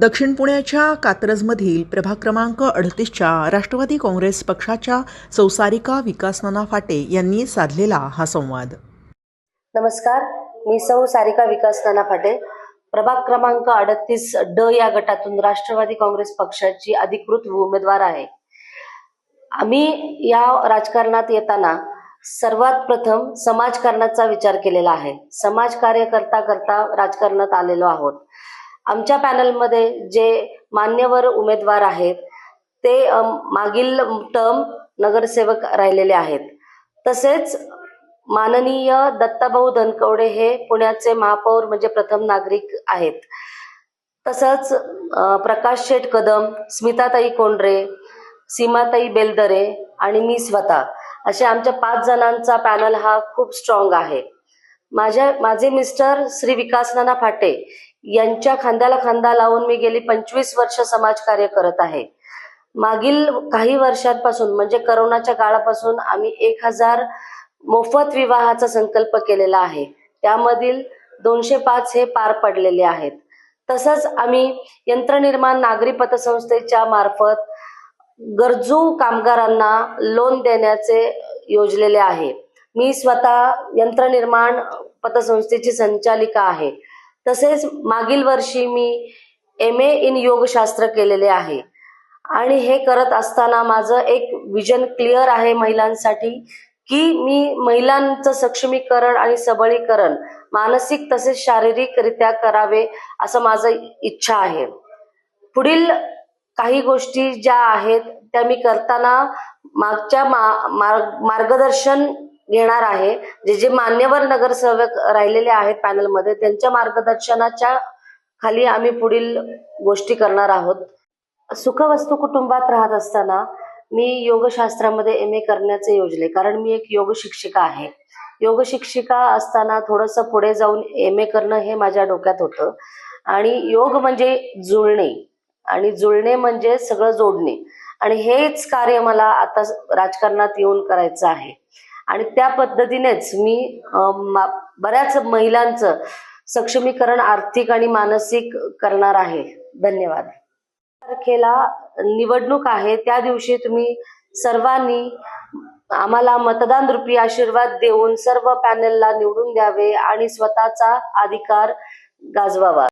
दक्षिण पुण्याच्या कात्रजमधील प्रभाग क्रमांक अडतीसच्या राष्ट्रवादी काँग्रेस पक्षाच्या संसारिका विकासनाना फाटे यांनी साधलेला हा संवाद. नमस्कार मी सौ सारिका विकास नाना फाटे. प्रभाग क्रमांक अडतीस ड या गटातून राष्ट्रवादी काँग्रेस पक्षाची अधिकृत उमेदवार आहे. आम्ही या राजकारणात येताना सर्वात प्रथम समाजकारणाचा विचार केलेला आहे. समाजकार्य करता करता राजकारणात आलेलो आहोत. आमच्या पॅनलमध्ये जे मान्यवर उमेदवार आहेत ते मागील टर्म नगरसेवक राहिलेले आहेत. तसेच माननीय दत्ताभाऊ धनकवडे हे पुण्याचे महापौर म्हणजे प्रथम नागरिक आहेत. तसंच प्रकाश शेठ कदम स्मिताताई कोंडरे सीमाताई बेलदरे आणि मी स्वतः असे आमच्या पाच जणांचा पॅनल हा खूप स्ट्रॉंग आहे. माझ्या माझे मिस्टर श्री विकास नाना फाटे यांच्या खांद्याला खांदा लावून मी गेली पंचवीस वर्ष समाजकार्य करत आहे. मागील काही वर्षांपासून म्हणजे करोनाच्या काळापासून आम्ही एक हजार मोफत विवाहाचा संकल्प केलेला आहे. त्यामधील दोनशे पाच हे पार पडलेले आहेत. तसंच आम्ही यंत्रनिर्माण नागरी पतसंस्थेच्या मार्फत गरजू कामगारांना लोन देण्याचे योजलेले आहे. मी स्वतः यंत्रनिर्माण पतसंस्थेची संचालिका आहे. तसेच मागील वर्षी मी एम ए इन योगशास्त्र केलेले आहे. आणि हे करत असताना माझं एक विजन क्लिअर आहे महिलांसाठी की मी महिलांचं सक्षमीकरण आणि सबलीकरण मानसिक तसेच शारीरिकरित्या करावे असं माझं इच्छा आहे. पुढील काही गोष्टी ज्या आहेत त्या मी करताना मागच्या मा- मार्ग- मार्गदर्शन घेणार आहे. जे जे मान्यवर नगरसेवक राहिलेले आहेत पॅनलमध्ये त्यांच्या मार्गदर्शनाच्या खाली आम्ही पुढील गोष्टी करणार आहोत. सुखवस्तू कुटुंबात राहत असताना मी योगशास्त्रामध्ये एम ए करण्याचे योजले. कारण मी एक योग शिक्षिका आहे. योग शिक्षिका असताना थोडंसं पुढे जाऊन एम ए करणं हे माझ्या डोक्यात होतं. आणि योग म्हणजे जुळणे. आणि जुळणे म्हणजे सगळं जोडणे. आणि हेच कार्य मला आता राजकारणात येऊन करायचं आहे. आणि त्या पद्धतीनेच मी बऱ्याच महिलांचं सक्षमीकरण आर्थिक आणि मानसिक करणार आहे. धन्यवाद. तारखेला निवडणूक आहे त्या दिवशी तुम्ही सर्वांनी आम्हाला मतदान रूपी आशीर्वाद देऊन सर्व पॅनलला निवडून द्यावे आणि स्वतःचा अधिकार गाजवावा.